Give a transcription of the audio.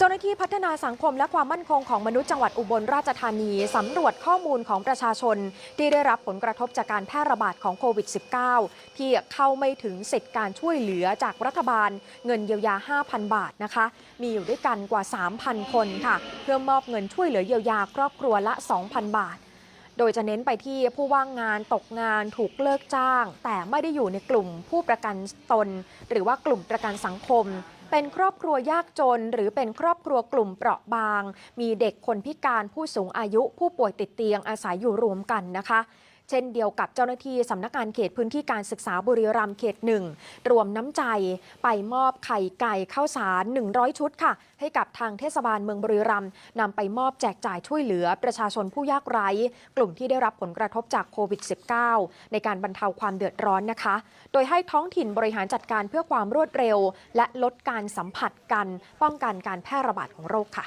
เจ้าหน้าที่พัฒนาสังคมและความมั่นคงของมนุษย์จังหวัดอุบลราชธานีสำรวจข้อมูลของประชาชน ที่ได้รับผลกระทบจากการแพร่ระบาดของโควิด -19 ที่เข้าไม่ถึงสิทธิการช่วยเหลือจากรัฐบาล เงินเยียวยา 5,000 บาทนะคะ มีอยู่ด้วยกันกว่า 3,000 คนค่ะ เพื่อมอบเงินช่วยเหลือเยียวยาครอบครัวละ 2,000 บาทโดยจะเน้นไปที่ผู้ว่างงานตกงานถูกเลิกจ้าง แต่ไม่ได้อยู่ในกลุ่มผู้ประกันตน หรือว่ากลุ่มประกันสังคม เป็นครอบครัวยากจน หรือเป็นครอบครัวกลุ่มเปราะบาง มีเด็กคนพิการผู้สูงอายุผู้ป่วยติดเตียงอาศัยอยู่รวมกันนะคะ เช่นเดียวกับเจ้าหน้าที่สำนักงานเขตพื้นที่การศึกษาบุรีรัมย์เขตหนึ่งรวมน้ำใจไปมอบไข่ไก่ข้าวสาร 100 ชุดค่ะ ให้กับทางเทศบาลเมืองบุรีรัมย์นำไปมอบแจกจ่ายช่วยเหลือประชาชนผู้ยากไร้ กลุ่มที่ได้รับผลกระทบจากโควิด -19 ในการบรรเทาความเดือดร้อนนะคะ โดยให้ท้องถิ่นบริหารจัดการเพื่อความรวดเร็ว และลดการสัมผัสกัน ป้องกันการแพร่ระบาดของโรคค่ะ